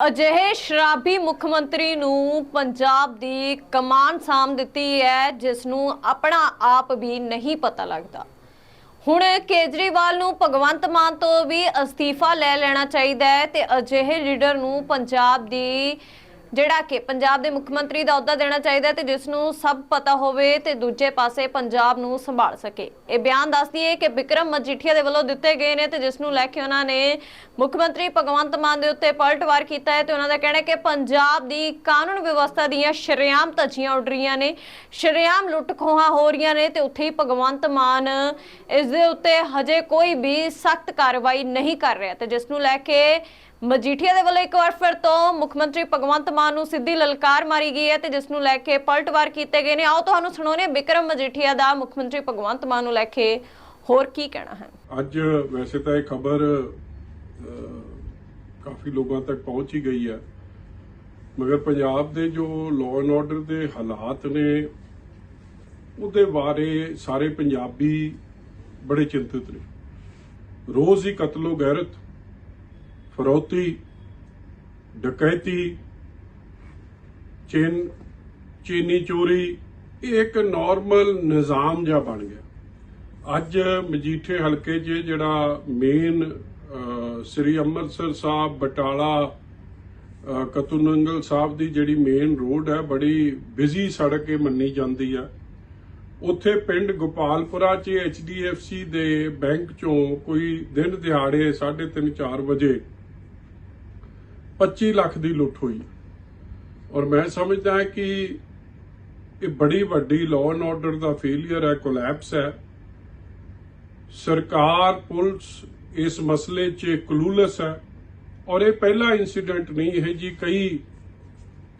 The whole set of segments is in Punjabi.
ਅਜਿਹੇ ਸ਼ਰਾਬੀ ਮੁੱਖ ਮੰਤਰੀ ਨੂੰ ਪੰਜਾਬ ਦੀ ਕਮਾਨ ਸਾਂਭ ਦਿੱਤੀ ਹੈ, ਜਿਸ ਨੂੰ ਆਪਣਾ ਆਪ ਵੀ ਨਹੀਂ ਪਤਾ ਲੱਗਦਾ। ਹੁਣ ਕੇਜਰੀਵਾਲ ਨੂੰ ਭਗਵੰਤ ਮਾਨ ਤੋਂ ਵੀ ਅਸਤੀਫਾ ਲੈ ਲੈਣਾ ਚਾਹੀਦਾ ਹੈ ਤੇ ਅਜਿਹੇ ਲੀਡਰ ਨੂੰ ਪੰਜਾਬ ਦੀ ਜਿਹੜਾ ਕਿ ਪੰਜਾਬ ਦੇ ਮੁੱਖ ਮੰਤਰੀ ਦਾ ਅਹੁਦਾ ਦੇਣਾ ਚਾਹੀਦਾ ਤੇ ਜਿਸ ਨੂੰ ਸਭ ਪਤਾ ਹੋਵੇ ਤੇ ਦੂਜੇ ਪਾਸੇ ਪੰਜਾਬ ਨੂੰ ਸੰਭਾਲ ਸਕੇ। ਇਹ ਬਿਆਨ ਦੱਸਦੀ ਹੈ ਕਿ ਵਿਕਰਮ ਮਜੀਠੀਆ ਦੇ ਵੱਲੋਂ ਦਿੱਤੇ ਗਏ ਨੇ ਤੇ ਜਿਸ ਨੂੰ ਲੈ ਕੇ ਉਹਨਾਂ ਨੇ ਮੁੱਖ ਮੰਤਰੀ ਭਗਵੰਤ ਮਾਨ ਦੇ ਉੱਤੇ ਪਲਟਵਾਰ ਕੀਤਾ ਹੈ ਤੇ ਉਹਨਾਂ ਦਾ ਕਹਿਣਾ ਹੈ ਕਿ ਪੰਜਾਬ ਦੀ ਕਾਨੂੰਨ ਵਿਵਸਥਾ ਦੀਆਂ ਸ਼ਰੇਆਮ ਧੱਜੀਆਂ ਉੱਡ ਰਹੀਆਂ ਨੇ, ਸ਼ਰੇਆਮ ਲੁੱਟ ਖੋਹਾਂ ਹੋ ਰਹੀਆਂ ਨੇ ਤੇ ਉੱਥੇ ਹੀ ਭਗਵੰਤ ਮਾਨ ਇਸ ਦੇ ਉੱਤੇ ਹਜੇ ਕੋਈ ਵੀ ਸਖਤ ਕਾਰਵਾਈ ਨਹੀਂ ਕਰ ਰਿਹਾ ਤੇ ਜਿਸ ਨੂੰ ਲੈ ਕੇ ਮਜੀਠੀਆ ਦੇ ਵੱਲੋਂ ਇੱਕ ਵਾਰ ਫਿਰ ਤੋਂ ਮੁੱਖ ਮੰਤਰੀ ਭਗਵੰਤ ਮਾਨ ਨੂੰ ਸਿੱਧੀ ਲਲਕਾਰ ਮਾਰੀ ਗਈ ਹੈ ਤੇ ਜਿਸ ਨੂੰ ਲੈ ਕੇ ਪਲਟਵਾਰ ਕੀਤੇ ਗਏ ਨੇ। ਆਓ ਤੁਹਾਨੂੰ ਸੁਣਾਉਂਦੇ ਹਾਂ ਬਿਕਰਮ ਮਜੀਠੀਆ ਦਾ ਮੁੱਖ ਮੰਤਰੀ ਭਗਵੰਤ ਮਾਨ ਨੂੰ ਲੈ ਕੇ ਹੋਰ ਕੀ ਕਹਿਣਾ ਹੈ। ਅੱਜ ਵੈਸੇ ਤਾਂ ਇਹ ਖਬਰ ਕਾਫੀ ਲੋਕਾਂ ਤੱਕ ਪਹੁੰਚ ਹੀ ਗਈ ਹੈ। ਮਗਰ ਪੰਜਾਬ ਦੇ ਜੋ ਲਾਅ ਐਂਡ ਆਰਡਰ ਦੇ ਹਾਲਾਤ ਨੇ, ਉਹਦੇ ਬਾਰੇ ਸਾਰੇ ਪੰਜਾਬੀ ਬੜੇ ਚਿੰਤਿਤ ਨੇ। ਰੋਜ਼ ਹੀ ਕਤਲੋ ਗੈਰਤ। ਫਰੋਤੀ ਡਕੈਤੀ ਚੇਨ ਚੀਨੀ ਚੋਰੀ ਇਹ ਇੱਕ ਨਾਰਮਲ ਨਿਜ਼ਾਮ ਜਿਹਾ ਬਣ ਗਿਆ। ਅੱਜ ਮਜੀਠੇ ਹਲਕੇ 'ਚ ਜਿਹੜਾ ਮੇਨ ਸ੍ਰੀ ਅੰਮ੍ਰਿਤਸਰ ਸਾਹਿਬ ਬਟਾਲਾ ਅ, ਕਤੂਨੰਗਲ ਸਾਹਿਬ ਦੀ ਜਿਹੜੀ ਮੇਨ ਰੋਡ ਹੈ ਬੜੀ ਬਿਜ਼ੀ ਸੜਕ ਇਹ ਮੰਨੀ ਜਾਂਦੀ ਹੈ ਉੱਥੇ ਪਿੰਡ ਗੋਪਾਲਪੁਰਾ 'ਚ HDFC ਦੇ ਬੈਂਕ 'ਚੋਂ ਕੋਈ ਦਿਨ ਦਿਹਾੜੇ 3:30 4 ਵਜੇ 25 ਲੱਖ ਦੀ ਲੁੱਟ ਹੋਈ। ਔਰ ਮੈਂ ਸਮਝਦਾ ਕਿ ਇਹ ਬੜੀ ਵੱਡੀ ਲਾਅ ਐਂਡ ਆਰਡਰ ਦਾ ਫੇਲਿਅਰ ਹੈ ਕੋਲੈਪਸ ਹੈ। ਸਰਕਾਰ, ਪੁਲਿਸ ਇਸ ਮਸਲੇ 'ਚ ਕਲੂਲੈਸ ਹੈ। ਔਰ ਇਹ ਪਹਿਲਾ ਇਨਸੀਡੈਂਟ ਨਹੀਂ ਹੈ ਜੀ ਕਈ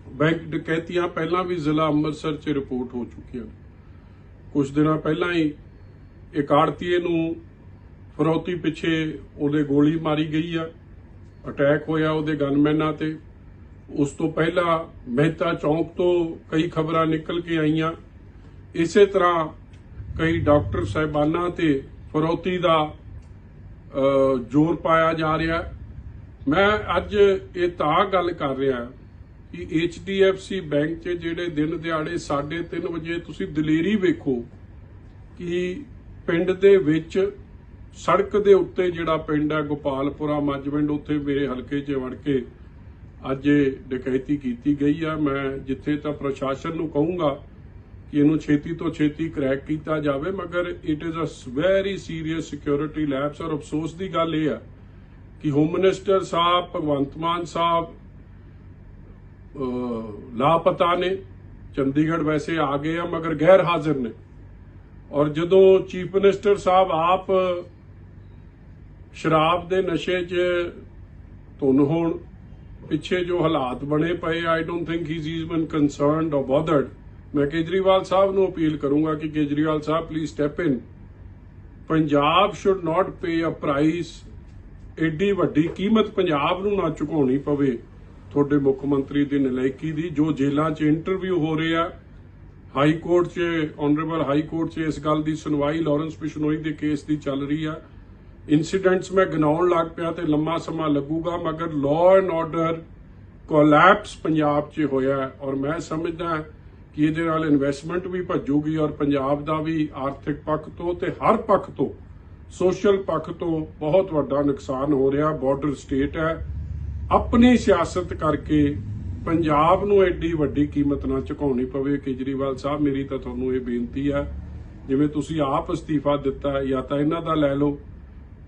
ਬੈਂਕ ਡਕੈਤੀਆਂ ਪਹਿਲਾਂ ਵੀ ਜ਼ਿਲ੍ਹਾ ਅੰਮ੍ਰਿਤਸਰ 'ਚ ਰਿਪੋਰਟ ਹੋ ਚੁੱਕੀਆਂ ਨੇ। ਕੁਝ ਦਿਨਾਂ ਪਹਿਲਾਂ ਹੀ ਇੱਕ ਆੜਤੀਏ ਨੂੰ ਫਰੋਤੀ ਪਿੱਛੇ ਉਹਦੇ ਗੋਲੀ ਮਾਰੀ ਗਈ ਆ। ਅਟੈਕ ਹੋਇਆ ਉਹਦੇ ਗਨਮੈਨਾਂ ਤੇ। ਉਸ ਤੋਂ ਪਹਿਲਾਂ ਮਹਿਤਾ ਚੌਂਕ ਤੋਂ ਕਈ ਖਬਰਾਂ ਨਿਕਲ ਕੇ ਆਈਆਂ। ਇਸੇ ਤਰ੍ਹਾਂ ਕਈ ਡਾਕਟਰ ਸਾਹਿਬਾਨਾਂ ਤੇ ਫਰੋਤੀ ਦਾ ਜ਼ੋਰ ਪਾਇਆ ਜਾ ਰਿਹਾ ਮੈਂ ਅੱਜ ਇਹ ਤਾਂ ਗੱਲ ਕਰ ਰਿਹਾ ਕਿ HDFC ਬੈਂਕ 'ਚ ਜਿਹੜੇ ਦਿਨ ਦਿਹਾੜੇ 3:30 ਵਜੇ ਤੁਸੀਂ ਦਲੇਰੀ ਵੇਖੋ ਕਿ ਪਿੰਡ ਦੇ ਵਿੱਚ ਸੜਕ ਦੇ ਉੱਤੇ ਜਿਹੜਾ ਪਿੰਡ ਹੈ ਗੋਪਾਲਪੁਰਾ, ਮੱਜਵਿੰਡ, ਉੱਥੇ ਮੇਰੇ ਹਲਕੇ 'ਚ ਵੜ ਕੇ ਅੱਜ ਇਹ ਡਕੈਤੀ ਕੀਤੀ ਗਈ ਆ। ਮੈਂ ਜਿੱਥੇ ਤਾਂ ਪ੍ਰਸ਼ਾਸਨ ਨੂੰ ਕਹੂੰਗਾ ਕਿ ਇਹਨੂੰ ਛੇਤੀ ਤੋਂ ਛੇਤੀ ਕਰੈਕ ਕੀਤਾ ਜਾਵੇ, ਮਗਰ it is a very serious security lapse ਔਰ ਅਫਸੋਸ ਦੀ ਗੱਲ ਇਹ ਆ ਕਿ ਹੋਮ ਮਿਨਿਸਟਰ ਸਾਹਿਬ, ਭਗਵੰਤ ਮਾਨ ਸਾਹਿਬ ਲਾਪਤਾ ਨੇ। ਚੰਡੀਗੜ੍ਹ ਵੈਸੇ ਆ ਗਏ ਆ, ਮਗਰ ਗੈਰ ਹਾਜ਼ਰ ਨੇ। ਔਰ ਜਦੋਂ ਚੀਫ ਮਿਨਿਸਟਰ ਸਾਹਿਬ ਆਪ ਸ਼ਰਾਬ ਦੇ ਨਸ਼ੇ 'ਚ ਧੁੰਨ ਹੋਣ, ਪਿੱਛੇ ਜੋ ਹਾਲਾਤ ਬਣੇ ਪਏ I don't think he is even concerned or bothered ਮੈਂ ਕੇਜਰੀਵਾਲ ਸਾਹਿਬ ਨੂੰ ਅਪੀਲ ਕਰੂੰਗਾ ਕਿ ਕੇਜਰੀਵਾਲ ਸਾਹਿਬ please step in Punjab should not pay a price ਏਡੀ ਵੱਡੀ ਕੀਮਤ ਪੰਜਾਬ ਨੂੰ ਨਾ ਚੁਕਾਉਣੀ ਪਵੇ। ਤੁਹਾਡੇ ਮੁੱਖ ਮੰਤਰੀ ਦੀ ਨਲਾਇਕੀ ਦੀ ਜੋ ਜੇਲ੍ਹਾਂ 'ਚ ਇੰਟਰਵਿਊ ਹੋ ਰਹੇ ਆ, ਹਾਈ ਕੋਰਟ 'ਚ ਆਨਰੇਬਲ ਹਾਈ ਕੋਰਟ 'ਚ ਇਸ ਗੱਲ ਦੀ ਸੁਣਵਾਈ ਲਾਰੈਂਸ ਬਿਸ਼ਨੋਈ ਦੇ ਕੇਸ ਦੀ ਚੱਲ ਰਹੀ ਆ। ਇਨਸੀਡੈਂਟਸ ਮੈਂ ਗਿਣਾਉਣ ਲੱਗ ਪਿਆ ਤੇ ਲੰਮਾ ਸਮਾਂ ਲੱਗੂਗਾ, ਮਗਰ law and order collapse Punjab 'ਚ ਹੋਇਆ ਔਰ ਮੈਂ ਸਮਝਦਾ ਕਿ ਇਹਦੇ ਨਾਲ ਇਨਵੈਸਟਮੈਂਟ ਵੀ ਭੱਜੂਗੀ ਔਰ ਪੰਜਾਬ ਦਾ ਵੀ ਆਰਥਿਕ ਪੱਖ ਤੋਂ ਤੇ ਹਰ ਪੱਖ ਤੋਂ ਸੋਸ਼ਲ ਪੱਖ ਤੋਂ ਬਹੁਤ ਵੱਡਾ ਨੁਕਸਾਨ ਹੋ ਰਿਹਾ ਬਾਰਡਰ ਸਟੇਟ ਹੈ। ਆਪਣੀ ਸਿਆਸਤ ਕਰਕੇ ਪੰਜਾਬ ਨੂੰ ਐਡੀ ਵੱਡੀ ਕੀਮਤ ਨਾ ਚੁਕਾਉਣੀ ਪਵੇ। ਕੇਜਰੀਵਾਲ ਸਾਹਿਬ, ਮੇਰੀ ਤਾਂ ਤੁਹਾਨੂੰ ਇਹ ਬੇਨਤੀ ਹੈ, ਜਿਵੇਂ ਤੁਸੀਂ ਆਪ ਅਸਤੀਫਾ ਦਿੱਤਾ, ਜਾਂ ਤਾਂ ਇਹਨਾਂ ਦਾ ਲੈ ਲਓ।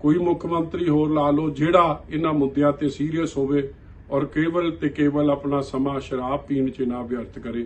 ਕੋਈ ਮੁੱਖ ਮੰਤਰੀ ਹੋਰ ਲਾ ਲਓ, ਜਿਹੜਾ ਇਹਨਾਂ ਮੁੱਦਿਆਂ ਤੇ ਸੀਰੀਅਸ ਹੋਵੇ ਔਰ ਕੇਵਲ ਤੇ ਕੇਵਲ ਆਪਣਾ ਸਮਾਂ ਸ਼ਰਾਬ ਪੀਣ 'ਚ ਨਾ ਵਿਅਰਥ ਕਰੇ।